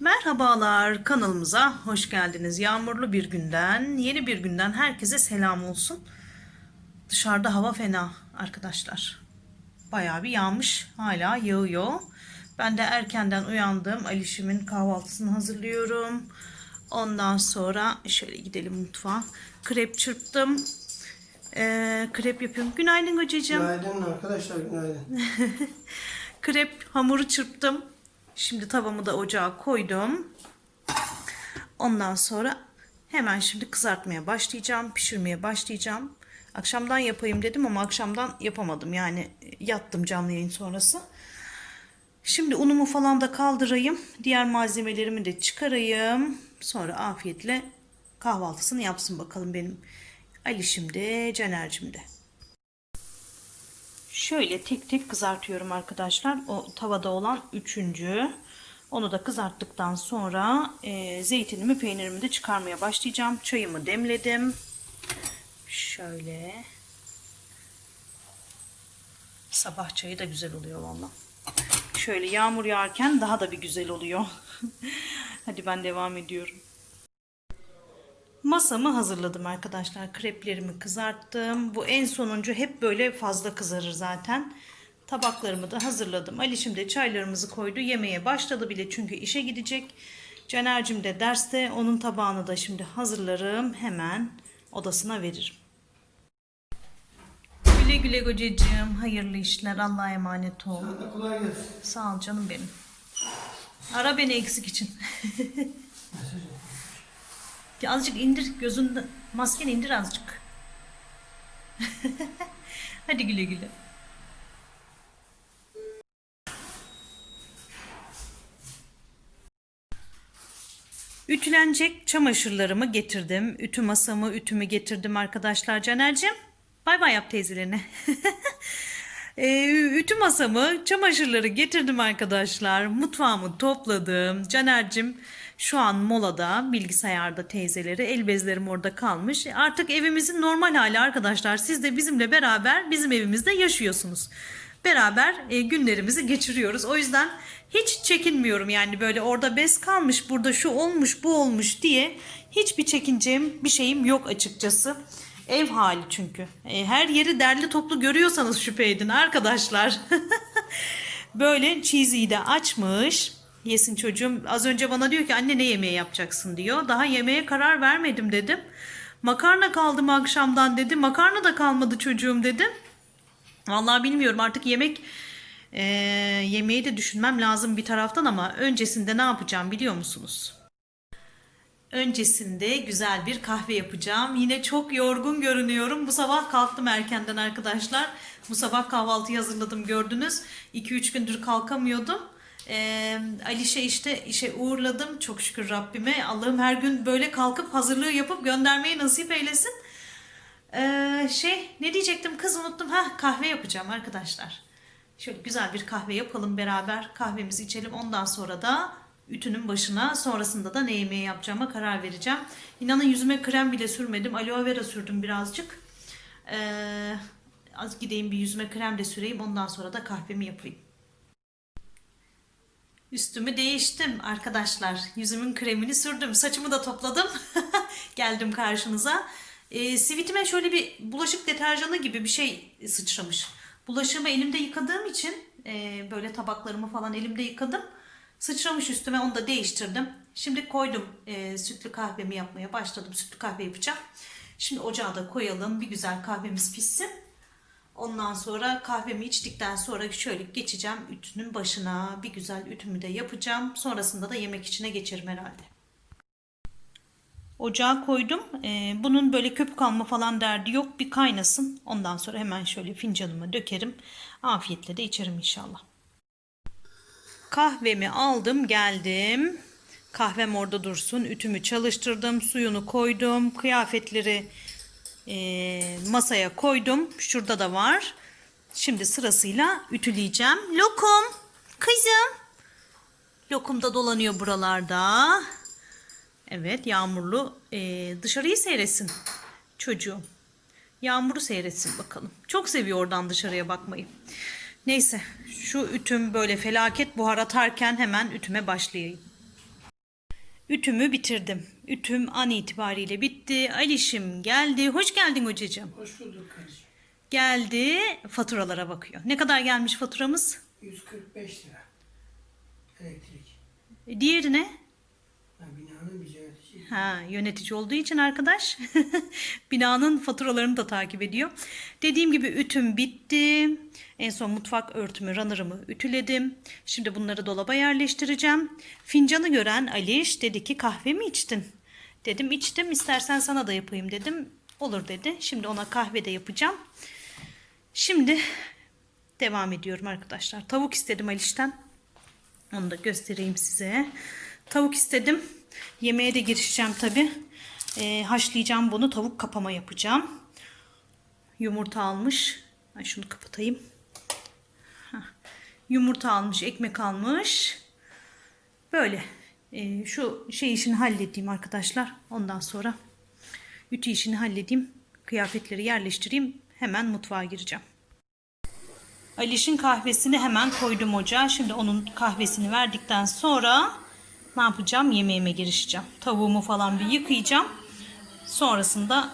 Merhabalar kanalımıza hoş geldiniz. Yağmurlu bir günden, yeni bir günden herkese selam olsun. Dışarıda hava fena arkadaşlar. Bayağı bir yağmış, hala yağıyor. Ben de erkenden uyandım. Alişimin kahvaltısını hazırlıyorum. Ondan sonra şöyle gidelim mutfağa. Krep çırptım. Ee, krep yapıyorum. Günaydın kocacığım. Günaydın arkadaşlar günaydın. Krep hamuru çırptım. Şimdi tavamı da ocağa koydum. Ondan sonra hemen şimdi kızartmaya başlayacağım. Pişirmeye başlayacağım. Akşamdan yapayım dedim ama akşamdan yapamadım. Yani yattım canlı yayın sonrası. Şimdi unumu falan da kaldırayım. Diğer malzemelerimi de çıkarayım. Sonra afiyetle kahvaltısını yapsın bakalım benim Alişim de Caner'cim de. Şöyle tek tek kızartıyorum arkadaşlar. O tavada olan üçüncü. Onu da kızarttıktan sonra e, zeytinimi peynirimi de çıkarmaya başlayacağım. Çayımı demledim. Şöyle. Sabah çayı da güzel oluyor valla. Şöyle yağmur yağarken daha da bir güzel oluyor. Hadi ben devam ediyorum. Masamı hazırladım arkadaşlar. Kreplerimi kızarttım. Bu en sonuncu hep böyle fazla kızarır zaten. Tabaklarımı da hazırladım. Ali şimdi çaylarımızı koydu. Yemeğe başladı bile çünkü işe gidecek. Caner'cim de derste. Onun tabağını da şimdi hazırlarım. Hemen odasına veririm. Güle güle kocacığım. Hayırlı işler. Allah'a emanet ol. Hadi kolay gelsin. Sağ ol canım benim. Ara beni eksik için. Ya azıcık indir gözünde maskeni indir azıcık. Hadi güle güle. Ütülenecek çamaşırlarımı getirdim. Ütü masamı, ütümü getirdim arkadaşlar. Caner'cim bay bay yap teyzelerine. Ee, ütü masamı, çamaşırları getirdim arkadaşlar. Mutfağımı topladım. Caner'cim şu an molada, bilgisayarda teyzeleri, el bezlerim orada kalmış. Artık evimizin normal hali arkadaşlar. Siz de bizimle beraber bizim evimizde yaşıyorsunuz. Beraber e, günlerimizi geçiriyoruz. O yüzden hiç çekinmiyorum yani böyle orada bez kalmış, burada şu olmuş, bu olmuş diye hiçbir çekineceğim bir şeyim yok açıkçası. Ev hali çünkü. E, her yeri derli toplu görüyorsanız şüphe edin arkadaşlar. Böyle cheesy'yi de açmış. Yesin çocuğum. Az önce bana diyor ki anne ne yemeği yapacaksın diyor. Daha yemeğe karar vermedim dedim. Makarna kaldı mı akşamdan dedi. Makarna da kalmadı çocuğum dedim. Vallahi bilmiyorum artık yemek e, yemeği de düşünmem lazım bir taraftan ama öncesinde ne yapacağım biliyor musunuz? Öncesinde güzel bir kahve yapacağım. Yine çok yorgun görünüyorum. Bu sabah kalktım erkenden arkadaşlar. Bu sabah kahvaltıyı hazırladım gördünüz. 2-3 gündür kalkamıyordum. Ee, Alişe işte işe uğurladım. Çok şükür Rabbime. Allah'ım her gün böyle kalkıp hazırlığı yapıp göndermeyi nasip eylesin. Ee, şey ne diyecektim kız unuttum. Ha kahve yapacağım arkadaşlar. Şöyle güzel bir kahve yapalım beraber. Kahvemizi içelim. Ondan sonra da ütünün başına. Sonrasında da ne yemeği yapacağıma karar vereceğim. İnanın yüzüme krem bile sürmedim. Aloe vera sürdüm birazcık. Ee, az gideyim bir yüzüme krem de süreyim. Ondan sonra da kahvemi yapayım. Üstümü değiştim arkadaşlar. Yüzümün kremini sürdüm. Saçımı da topladım. Geldim karşınıza. Ee, sivitime şöyle bir bulaşık deterjanı gibi bir şey sıçramış. Bulaşığımı elimde yıkadığım için e, böyle tabaklarımı falan elimde yıkadım. Sıçramış üstüme onu da değiştirdim. Şimdi koydum e, sütlü kahvemi yapmaya başladım. Sütlü kahve yapacağım. Şimdi ocağa da koyalım. Bir güzel kahvemiz pişsin. Ondan sonra kahvemi içtikten sonra şöyle geçeceğim ütünün başına. Bir güzel ütümü de yapacağım. Sonrasında da yemek içine geçerim herhalde. Ocağa koydum. Ee, bunun böyle köpük kalma falan derdi yok. Bir kaynasın. Ondan sonra hemen şöyle fincanıma dökerim. Afiyetle de içerim inşallah. Kahvemi aldım geldim. Kahvem orada dursun. Ütümü çalıştırdım. Suyunu koydum. Kıyafetleri e, masaya koydum. Şurada da var. Şimdi sırasıyla ütüleyeceğim. Lokum. Kızım. Lokum da dolanıyor buralarda. Evet yağmurlu. E, dışarıyı seyretsin çocuğum. Yağmuru seyretsin bakalım. Çok seviyor oradan dışarıya bakmayı. Neyse şu ütüm böyle felaket buhar atarken hemen ütüme başlayayım. Ütümü bitirdim. Ütüm an itibariyle bitti. Alişim geldi. Hoş geldin hocacığım. Hoş bulduk kardeşim. Geldi. Faturalara bakıyor. Ne kadar gelmiş faturamız? 145 lira. Elektrik. E, Diğeri ne? Ha, binanın bir yönetici. Ha, yönetici olduğu için arkadaş binanın faturalarını da takip ediyor. Dediğim gibi ütüm bitti. En son mutfak örtümü, runner'ımı ütüledim. Şimdi bunları dolaba yerleştireceğim. Fincanı gören Aliş dedi ki kahve mi içtin? Dedim içtim istersen sana da yapayım dedim. Olur dedi. Şimdi ona kahve de yapacağım. Şimdi devam ediyorum arkadaşlar. Tavuk istedim Aliş'ten. Onu da göstereyim size. Tavuk istedim. Yemeğe de girişeceğim tabi. haşlayacağım bunu. Tavuk kapama yapacağım. Yumurta almış. Ben şunu kapatayım. Hah. Yumurta almış, ekmek almış. Böyle. Ee, şu şey işini halledeyim arkadaşlar. Ondan sonra ütü işini halledeyim. Kıyafetleri yerleştireyim. Hemen mutfağa gireceğim. Aliş'in kahvesini hemen koydum ocağa. Şimdi onun kahvesini verdikten sonra ne yapacağım? Yemeğime girişeceğim. Tavuğumu falan bir yıkayacağım. Sonrasında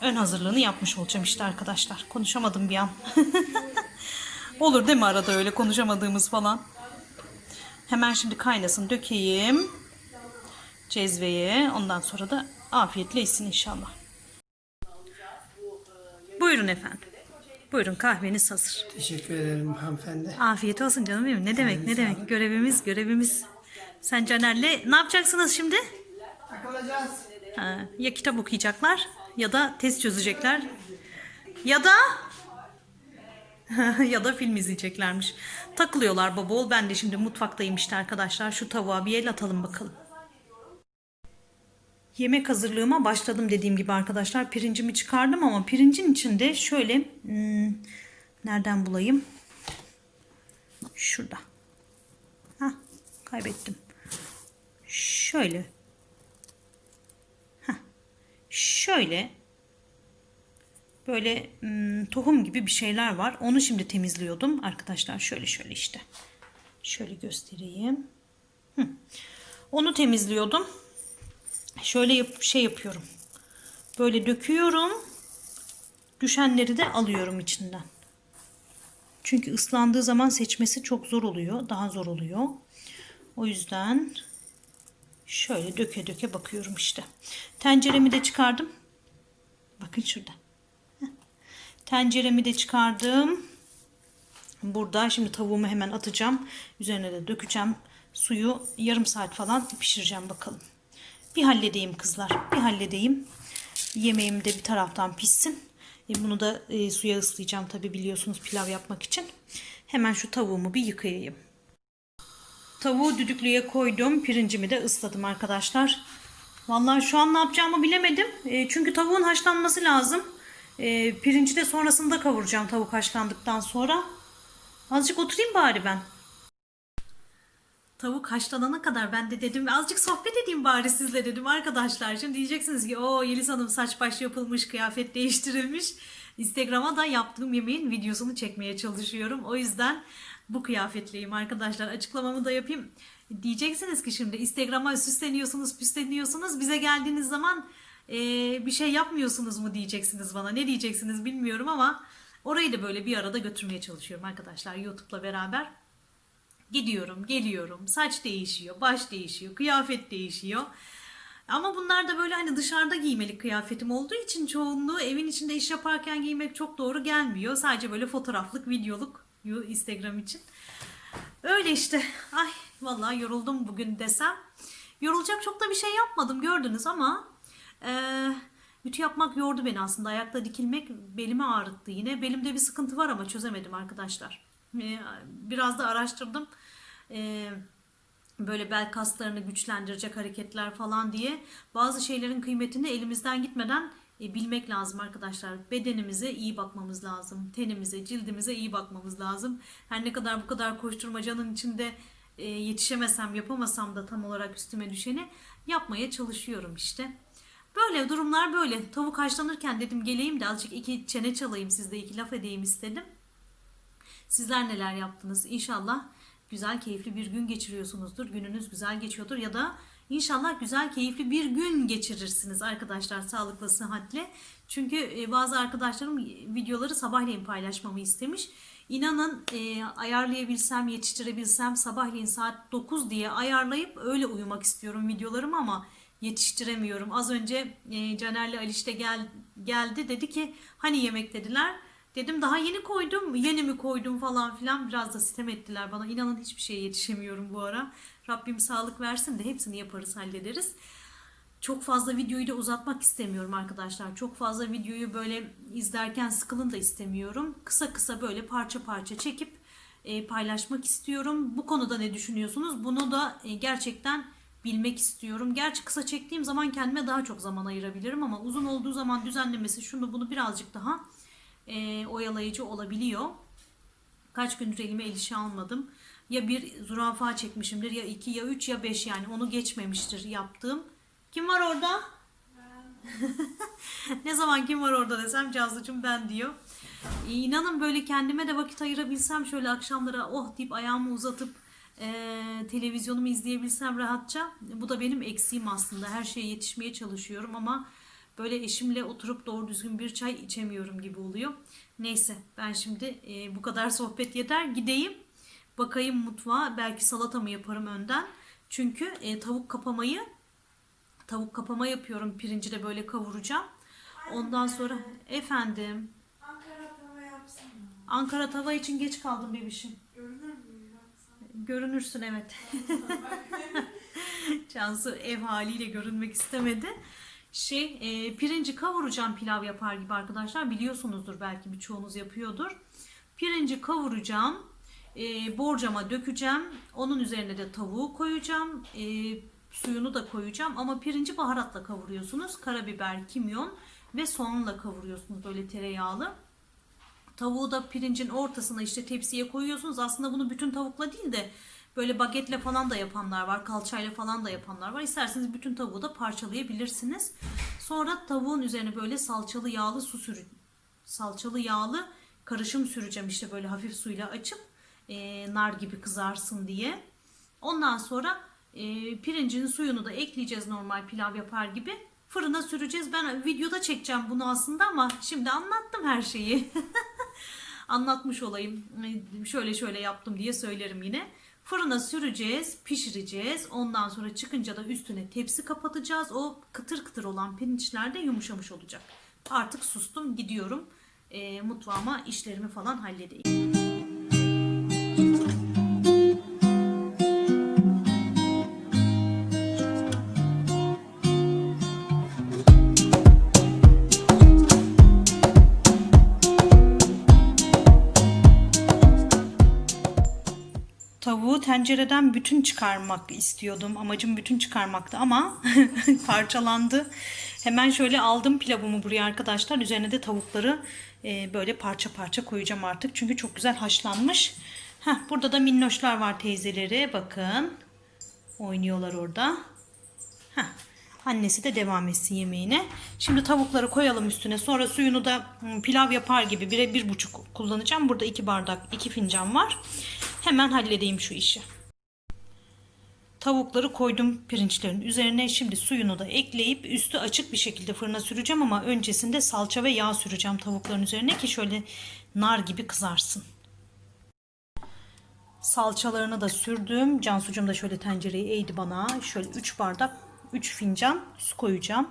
ön hazırlığını yapmış olacağım işte arkadaşlar. Konuşamadım bir an. Olur değil mi arada öyle konuşamadığımız falan. Hemen şimdi kaynasın dökeyim. Cezveye. Ondan sonra da afiyetle içsin inşallah. Buyurun efendim. Buyurun kahveniz hazır. Teşekkür ederim hanımefendi. Afiyet olsun canım benim. Ne demek ne demek. Görevimiz görevimiz. Sen Caner'le ne yapacaksınız şimdi? Takılacağız. Ha, ya kitap okuyacaklar ya da test çözecekler. Ya da ya da film izleyeceklermiş. Takılıyorlar baba ol. Ben de şimdi mutfaktayım işte arkadaşlar. Şu tavuğa bir el atalım bakalım. Yemek hazırlığıma başladım dediğim gibi arkadaşlar. Pirincimi çıkardım ama pirincin içinde şöyle hmm, nereden bulayım? Şurada. Hah, kaybettim. Şöyle. Hah, şöyle böyle tohum gibi bir şeyler var. Onu şimdi temizliyordum arkadaşlar. Şöyle şöyle işte. Şöyle göstereyim. Hı. Onu temizliyordum. Şöyle yap şey yapıyorum. Böyle döküyorum. Düşenleri de alıyorum içinden. Çünkü ıslandığı zaman seçmesi çok zor oluyor. Daha zor oluyor. O yüzden şöyle döke döke bakıyorum işte. Tenceremi de çıkardım. Bakın şurada. Tenceremi de çıkardım. Burada şimdi tavuğumu hemen atacağım. Üzerine de dökeceğim. Suyu yarım saat falan pişireceğim bakalım. Bir halledeyim kızlar. Bir halledeyim. Yemeğim de bir taraftan pişsin. E, bunu da e, suya ıslayacağım tabi biliyorsunuz pilav yapmak için. Hemen şu tavuğumu bir yıkayayım. Tavuğu düdüklüye koydum. Pirincimi de ısladım arkadaşlar. Vallahi şu an ne yapacağımı bilemedim. E, çünkü tavuğun haşlanması lazım. E, pirinci de sonrasında kavuracağım tavuk haşlandıktan sonra. Azıcık oturayım bari ben. Tavuk haşlanana kadar ben de dedim azıcık sohbet edeyim bari sizle dedim arkadaşlar. Şimdi diyeceksiniz ki o Yeliz Hanım saç baş yapılmış, kıyafet değiştirilmiş. Instagram'a da yaptığım yemeğin videosunu çekmeye çalışıyorum. O yüzden bu kıyafetliyim arkadaşlar. Açıklamamı da yapayım. Diyeceksiniz ki şimdi Instagram'a süsleniyorsunuz, püsleniyorsunuz. Bize geldiğiniz zaman eee, bir şey yapmıyorsunuz mu diyeceksiniz bana. Ne diyeceksiniz bilmiyorum ama orayı da böyle bir arada götürmeye çalışıyorum arkadaşlar YouTube'la beraber. Gidiyorum, geliyorum. Saç değişiyor, baş değişiyor, kıyafet değişiyor. Ama bunlar da böyle hani dışarıda giymelik kıyafetim olduğu için çoğunluğu evin içinde iş yaparken giymek çok doğru gelmiyor. Sadece böyle fotoğraflık, videoluk Instagram için. Öyle işte. Ay vallahi yoruldum bugün desem. Yorulacak çok da bir şey yapmadım gördünüz ama eee ütü yapmak yordu beni aslında. Ayakta dikilmek belimi ağrıttı yine. Belimde bir sıkıntı var ama çözemedim arkadaşlar. Eee, biraz da araştırdım. Eee böyle bel kaslarını güçlendirecek hareketler falan diye bazı şeylerin kıymetini elimizden gitmeden e, bilmek lazım arkadaşlar. Bedenimize iyi bakmamız lazım. Tenimize, cildimize iyi bakmamız lazım. Her ne kadar bu kadar koşturmacanın içinde e, yetişemesem, yapamasam da tam olarak üstüme düşeni yapmaya çalışıyorum işte. Böyle durumlar böyle. Tavuk haşlanırken dedim geleyim de azıcık iki çene çalayım sizde iki laf edeyim istedim. Sizler neler yaptınız? İnşallah güzel keyifli bir gün geçiriyorsunuzdur. Gününüz güzel geçiyordur ya da inşallah güzel keyifli bir gün geçirirsiniz arkadaşlar sağlıklı sıhhatle. Çünkü e, bazı arkadaşlarım videoları sabahleyin paylaşmamı istemiş. İnanın e, ayarlayabilsem, yetiştirebilsem sabahleyin saat 9 diye ayarlayıp öyle uyumak istiyorum videolarımı ama yetiştiremiyorum. Az önce e, Caner'le Aliş de gel, geldi dedi ki hani yemek dediler. Dedim daha yeni koydum, yeni mi koydum falan filan biraz da sitem ettiler bana. İnanın hiçbir şeye yetişemiyorum bu ara. Rabbim sağlık versin de hepsini yaparız, hallederiz. Çok fazla videoyu da uzatmak istemiyorum arkadaşlar. Çok fazla videoyu böyle izlerken sıkılın da istemiyorum. Kısa kısa böyle parça parça çekip e, paylaşmak istiyorum. Bu konuda ne düşünüyorsunuz? Bunu da e, gerçekten bilmek istiyorum. Gerçi kısa çektiğim zaman kendime daha çok zaman ayırabilirim ama uzun olduğu zaman düzenlemesi şunu bunu birazcık daha e, oyalayıcı olabiliyor. Kaç gündür elime el işi almadım. Ya bir zürafa çekmişimdir ya iki ya üç ya beş yani onu geçmemiştir yaptığım. Kim var orada? ne zaman kim var orada desem Cansu'cum ben diyor. E, İnanın böyle kendime de vakit ayırabilsem şöyle akşamlara oh deyip ayağımı uzatıp e, televizyonumu izleyebilsem rahatça. Bu da benim eksiğim aslında. Her şeye yetişmeye çalışıyorum ama böyle eşimle oturup doğru düzgün bir çay içemiyorum gibi oluyor. Neyse ben şimdi e, bu kadar sohbet yeter gideyim. Bakayım mutfağa belki salata mı yaparım önden. Çünkü e, tavuk kapamayı tavuk kapama yapıyorum. Pirinci de böyle kavuracağım. Ondan sonra efendim Ankara tava yapsana. Ankara tava için geç kaldım bebişim. Görünür mü yoksa? Görünürsün evet. Cansu ev haliyle görünmek istemedi. Şey e, pirinci kavuracağım pilav yapar gibi arkadaşlar. Biliyorsunuzdur belki birçoğunuz yapıyordur. Pirinci kavuracağım. E, borcama dökeceğim. Onun üzerine de tavuğu koyacağım. E, suyunu da koyacağım. Ama pirinci baharatla kavuruyorsunuz. Karabiber, kimyon ve soğanla kavuruyorsunuz böyle tereyağlı. Tavuğu da pirincin ortasına işte tepsiye koyuyorsunuz. Aslında bunu bütün tavukla değil de böyle bagetle falan da yapanlar var. Kalçayla falan da yapanlar var. İsterseniz bütün tavuğu da parçalayabilirsiniz. Sonra tavuğun üzerine böyle salçalı yağlı su sürün. Salçalı yağlı karışım süreceğim işte böyle hafif suyla açıp e, nar gibi kızarsın diye. Ondan sonra e, pirincin suyunu da ekleyeceğiz normal pilav yapar gibi. Fırına süreceğiz. Ben videoda çekeceğim bunu aslında ama şimdi anlattım her şeyi. anlatmış olayım. Şöyle şöyle yaptım diye söylerim yine. Fırına süreceğiz, pişireceğiz. Ondan sonra çıkınca da üstüne tepsi kapatacağız. O kıtır kıtır olan pirinçler de yumuşamış olacak. Artık sustum, gidiyorum. Eee, mutfağıma işlerimi falan halledeyim. Tavuğu tencereden bütün çıkarmak istiyordum. Amacım bütün çıkarmaktı ama parçalandı. Hemen şöyle aldım pilavımı buraya arkadaşlar. Üzerine de tavukları e, böyle parça parça koyacağım artık. Çünkü çok güzel haşlanmış. Heh, burada da minnoşlar var teyzeleri. Bakın. Oynuyorlar orada. Heh. Annesi de devam etsin yemeğine. Şimdi tavukları koyalım üstüne. Sonra suyunu da hmm, pilav yapar gibi bire bir buçuk kullanacağım. Burada iki bardak, iki fincan var. Hemen halledeyim şu işi. Tavukları koydum pirinçlerin üzerine. Şimdi suyunu da ekleyip üstü açık bir şekilde fırına süreceğim ama öncesinde salça ve yağ süreceğim tavukların üzerine ki şöyle nar gibi kızarsın. Salçalarını da sürdüm. Cansucum da şöyle tencereyi eğdi bana. Şöyle 3 bardak, 3 fincan su koyacağım.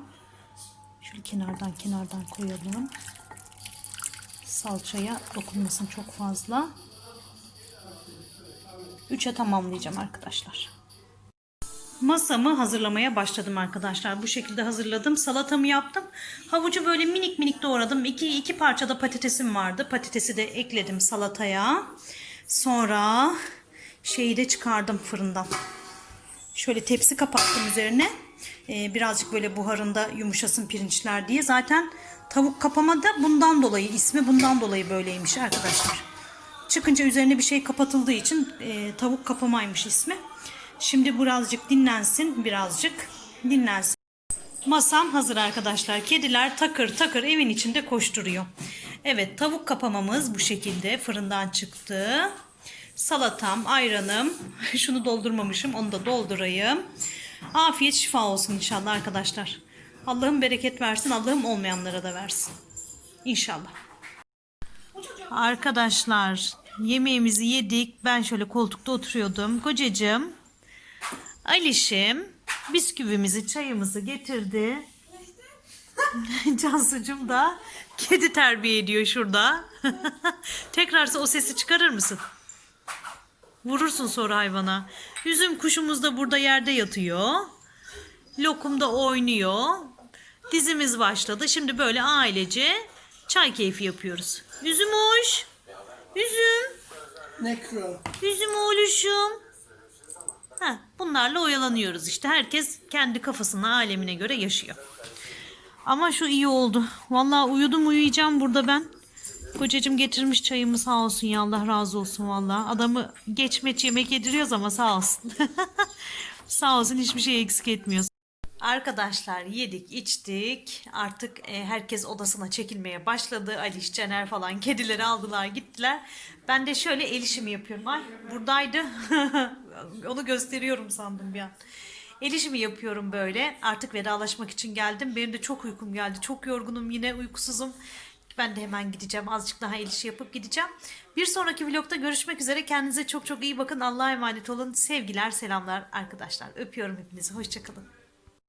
Şöyle kenardan kenardan koyalım. Salçaya dokunmasın çok fazla. 3'e tamamlayacağım arkadaşlar. Masamı hazırlamaya başladım arkadaşlar. Bu şekilde hazırladım. Salatamı yaptım. Havucu böyle minik minik doğradım. İki, iki parçada patatesim vardı. Patatesi de ekledim salataya. Sonra şeyi de çıkardım fırından. Şöyle tepsi kapattım üzerine. Ee, birazcık böyle buharında yumuşasın pirinçler diye. Zaten tavuk kapama da bundan dolayı ismi bundan dolayı böyleymiş arkadaşlar. Çıkınca üzerine bir şey kapatıldığı için e, tavuk kapamaymış ismi. Şimdi birazcık dinlensin, birazcık dinlensin. Masam hazır arkadaşlar. Kediler takır takır evin içinde koşturuyor. Evet tavuk kapamamız bu şekilde fırından çıktı. Salatam, ayranım. Şunu doldurmamışım. Onu da doldurayım. Afiyet şifa olsun inşallah arkadaşlar. Allah'ım bereket versin. Allah'ım olmayanlara da versin. İnşallah. Arkadaşlar yemeğimizi yedik. Ben şöyle koltukta oturuyordum. Kocacığım, Alişim bisküvimizi, çayımızı getirdi. Cansucuğum da kedi terbiye ediyor şurada. Tekrarsa o sesi çıkarır mısın? Vurursun sonra hayvana. Üzüm kuşumuz da burada yerde yatıyor. Lokum da oynuyor. Dizimiz başladı. Şimdi böyle ailece çay keyfi yapıyoruz. Üzüm hoş. Üzüm. Nekro. Üzüm oğluşum. Heh, bunlarla oyalanıyoruz işte. Herkes kendi kafasına, alemine göre yaşıyor. Ama şu iyi oldu. Vallahi uyudum uyuyacağım burada ben. Kocacığım getirmiş çayımı sağ olsun ya Allah razı olsun vallahi. Adamı geçmeç yemek yediriyoruz ama sağ olsun. sağ olsun hiçbir şey eksik etmiyor. Arkadaşlar yedik içtik. Artık e, herkes odasına çekilmeye başladı. Aliş Caner falan kedileri aldılar gittiler. Ben de şöyle el işimi yapıyorum. Ay buradaydı. Onu gösteriyorum sandım bir an. El işimi yapıyorum böyle. Artık vedalaşmak için geldim. Benim de çok uykum geldi. Çok yorgunum yine uykusuzum. Ben de hemen gideceğim. Azıcık daha el işi yapıp gideceğim. Bir sonraki vlogda görüşmek üzere. Kendinize çok çok iyi bakın. Allah'a emanet olun. Sevgiler selamlar arkadaşlar. Öpüyorum hepinizi. Hoşçakalın